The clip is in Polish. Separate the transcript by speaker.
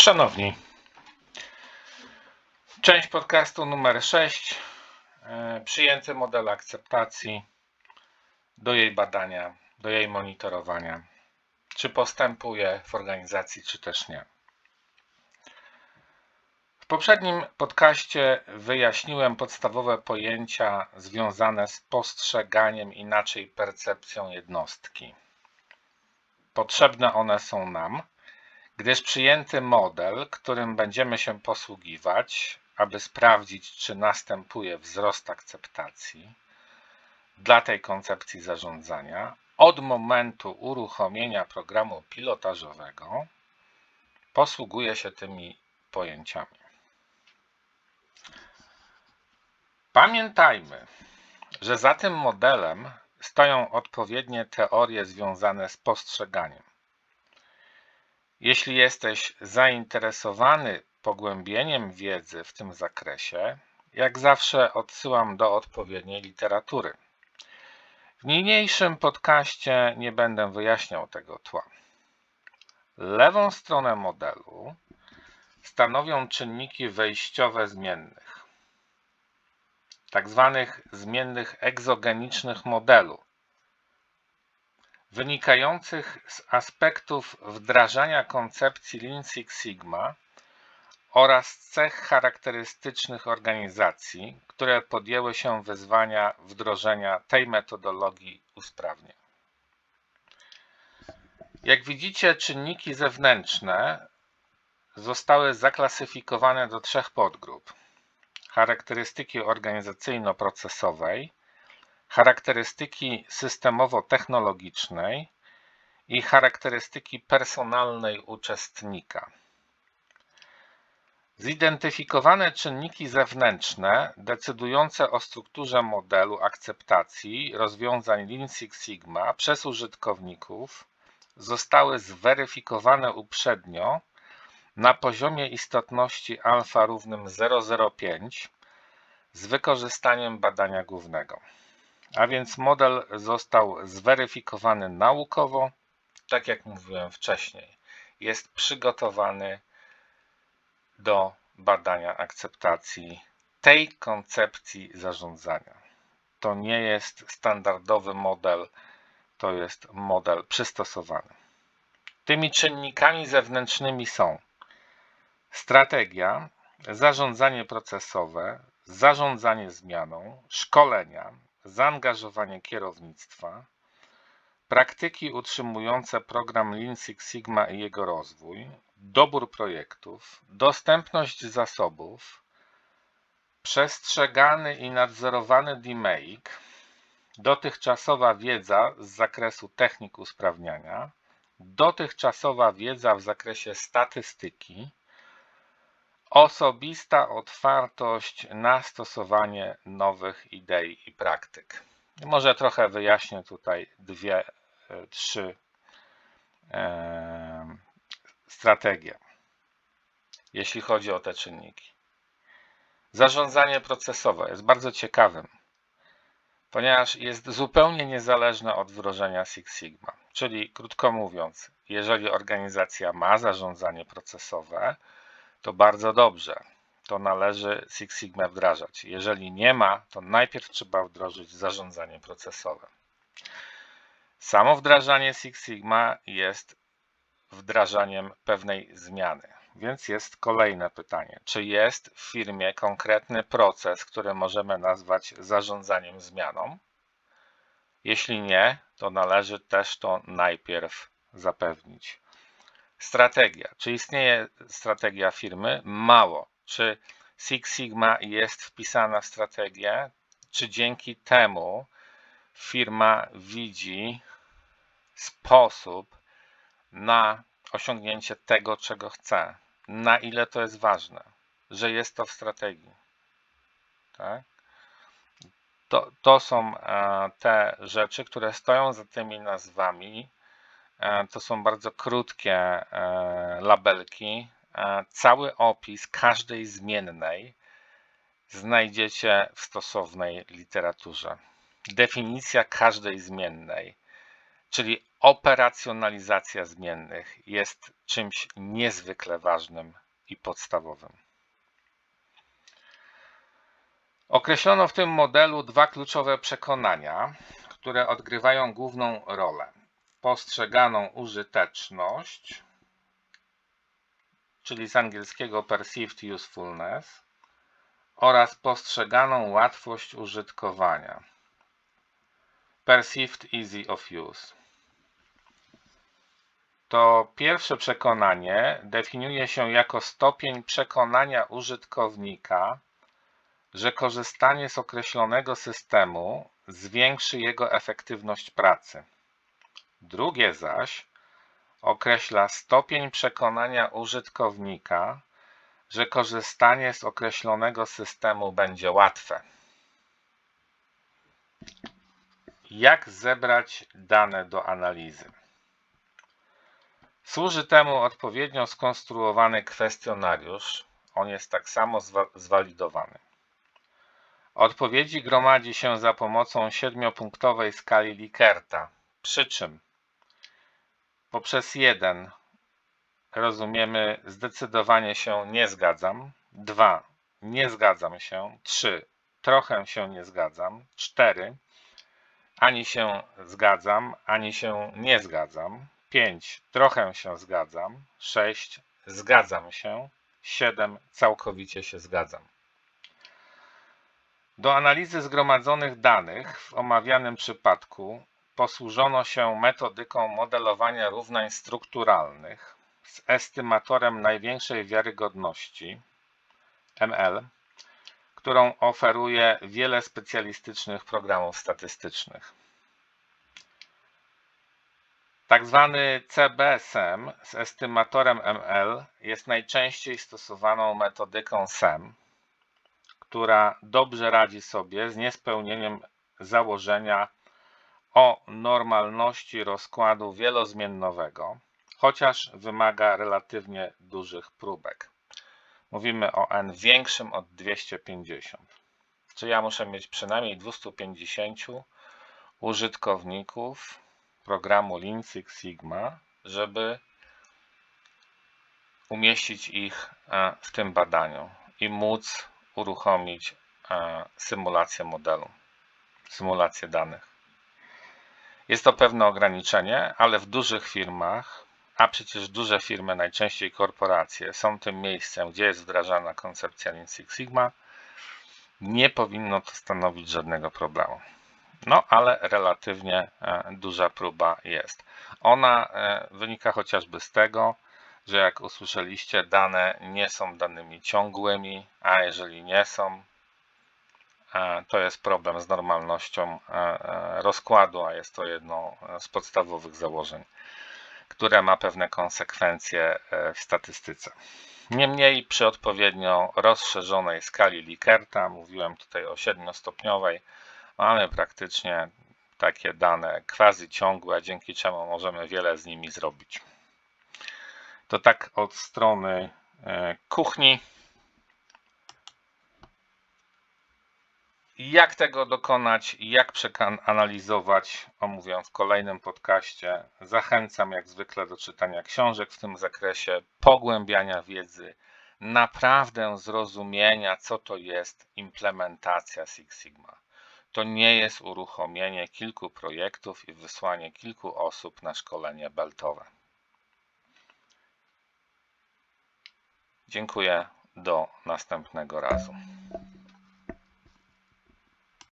Speaker 1: Szanowni, część podcastu numer 6. E, przyjęty model akceptacji do jej badania, do jej monitorowania. Czy postępuje w organizacji, czy też nie. W poprzednim podcaście wyjaśniłem podstawowe pojęcia związane z postrzeganiem inaczej percepcją jednostki. Potrzebne one są nam gdyż przyjęty model, którym będziemy się posługiwać, aby sprawdzić, czy następuje wzrost akceptacji dla tej koncepcji zarządzania od momentu uruchomienia programu pilotażowego, posługuje się tymi pojęciami. Pamiętajmy, że za tym modelem stoją odpowiednie teorie związane z postrzeganiem. Jeśli jesteś zainteresowany pogłębieniem wiedzy w tym zakresie, jak zawsze odsyłam do odpowiedniej literatury. W niniejszym podcaście nie będę wyjaśniał tego tła. Lewą stronę modelu stanowią czynniki wejściowe zmiennych, tak zwanych zmiennych egzogenicznych modelu, wynikających z aspektów wdrażania koncepcji Lean Six Sigma oraz cech charakterystycznych organizacji, które podjęły się wyzwania wdrożenia tej metodologii usprawnień. Jak widzicie, czynniki zewnętrzne zostały zaklasyfikowane do trzech podgrup: charakterystyki organizacyjno-procesowej, charakterystyki systemowo-technologicznej i charakterystyki personalnej uczestnika. Zidentyfikowane czynniki zewnętrzne decydujące o strukturze modelu akceptacji rozwiązań Lean Six Sigma przez użytkowników zostały zweryfikowane uprzednio na poziomie istotności alfa równym 0,05 z wykorzystaniem badania głównego. A więc model został zweryfikowany naukowo, tak jak mówiłem wcześniej. Jest przygotowany do badania akceptacji tej koncepcji zarządzania. To nie jest standardowy model, to jest model przystosowany. Tymi czynnikami zewnętrznymi są strategia, zarządzanie procesowe, zarządzanie zmianą, szkolenia, zaangażowanie kierownictwa, praktyki utrzymujące program Lean Six Sigma i jego rozwój, dobór projektów, dostępność zasobów, przestrzegany i nadzorowany DMAIC, dotychczasowa wiedza z zakresu technik usprawniania, dotychczasowa wiedza w zakresie statystyki, Osobista otwartość na stosowanie nowych idei i praktyk. Może trochę wyjaśnię tutaj dwie, e, trzy e, strategie, jeśli chodzi o te czynniki. Zarządzanie procesowe jest bardzo ciekawym, ponieważ jest zupełnie niezależne od wdrożenia Six Sigma. Czyli krótko mówiąc, jeżeli organizacja ma zarządzanie procesowe, to bardzo dobrze. To należy Six Sigma wdrażać. Jeżeli nie ma, to najpierw trzeba wdrożyć zarządzanie procesowe. Samo wdrażanie Six Sigma jest wdrażaniem pewnej zmiany. Więc jest kolejne pytanie: czy jest w firmie konkretny proces, który możemy nazwać zarządzaniem zmianą? Jeśli nie, to należy też to najpierw zapewnić. Strategia. Czy istnieje strategia firmy? Mało. Czy Six Sigma jest wpisana w strategię? Czy dzięki temu firma widzi sposób na osiągnięcie tego, czego chce? Na ile to jest ważne, że jest to w strategii? Tak? To, to są e, te rzeczy, które stoją za tymi nazwami to są bardzo krótkie e, labelki. E, cały opis każdej zmiennej znajdziecie w stosownej literaturze. Definicja każdej zmiennej, czyli operacjonalizacja zmiennych jest czymś niezwykle ważnym i podstawowym. Określono w tym modelu dwa kluczowe przekonania, które odgrywają główną rolę. Postrzeganą użyteczność, czyli z angielskiego perceived usefulness, oraz postrzeganą łatwość użytkowania. Perceived easy of use. To pierwsze przekonanie definiuje się jako stopień przekonania użytkownika, że korzystanie z określonego systemu zwiększy jego efektywność pracy. Drugie zaś określa stopień przekonania użytkownika, że korzystanie z określonego systemu będzie łatwe. Jak zebrać dane do analizy? Służy temu odpowiednio skonstruowany kwestionariusz. On jest tak samo zwalidowany. Odpowiedzi gromadzi się za pomocą siedmiopunktowej skali Likerta. Przy czym poprzez 1 rozumiemy zdecydowanie się nie zgadzam, 2 nie zgadzam się, 3 trochę się nie zgadzam, 4 ani się zgadzam, ani się nie zgadzam, 5 trochę się zgadzam, 6 zgadzam się, 7 całkowicie się zgadzam. Do analizy zgromadzonych danych w omawianym przypadku posłużono się metodyką modelowania równań strukturalnych z estymatorem największej wiarygodności ML, którą oferuje wiele specjalistycznych programów statystycznych. Tak zwany CBSM z estymatorem ML jest najczęściej stosowaną metodyką SEM, która dobrze radzi sobie z niespełnieniem założenia o normalności rozkładu wielozmiennowego, chociaż wymaga relatywnie dużych próbek. Mówimy o n większym od 250. Czy ja muszę mieć przynajmniej 250 użytkowników programu Lean Six Sigma, żeby umieścić ich e, w tym badaniu i móc uruchomić e, symulację modelu, symulację danych. Jest to pewne ograniczenie, ale w dużych firmach, a przecież duże firmy, najczęściej korporacje, są tym miejscem, gdzie jest wdrażana koncepcja Lean Six Sigma, nie powinno to stanowić żadnego problemu. No, ale relatywnie e, duża próba jest. Ona e, wynika chociażby z tego, że jak usłyszeliście, dane nie są danymi ciągłymi, a jeżeli nie są, to jest problem z normalnością rozkładu, a jest to jedno z podstawowych założeń, które ma pewne konsekwencje w statystyce. Niemniej przy odpowiednio rozszerzonej skali Likerta, mówiłem tutaj o siedmiostopniowej, Mamy praktycznie takie dane quasi ciągłe, dzięki czemu możemy wiele z nimi zrobić. To tak od strony e, kuchni. Jak tego dokonać, jak przeanalizować, omówię w kolejnym podcaście. Zachęcam jak zwykle do czytania książek w tym zakresie, pogłębiania wiedzy, naprawdę zrozumienia, co to jest implementacja Six Sigma. To nie jest uruchomienie kilku projektów i wysłanie kilku osób na szkolenie beltowe. Dziękuję. Do następnego razu.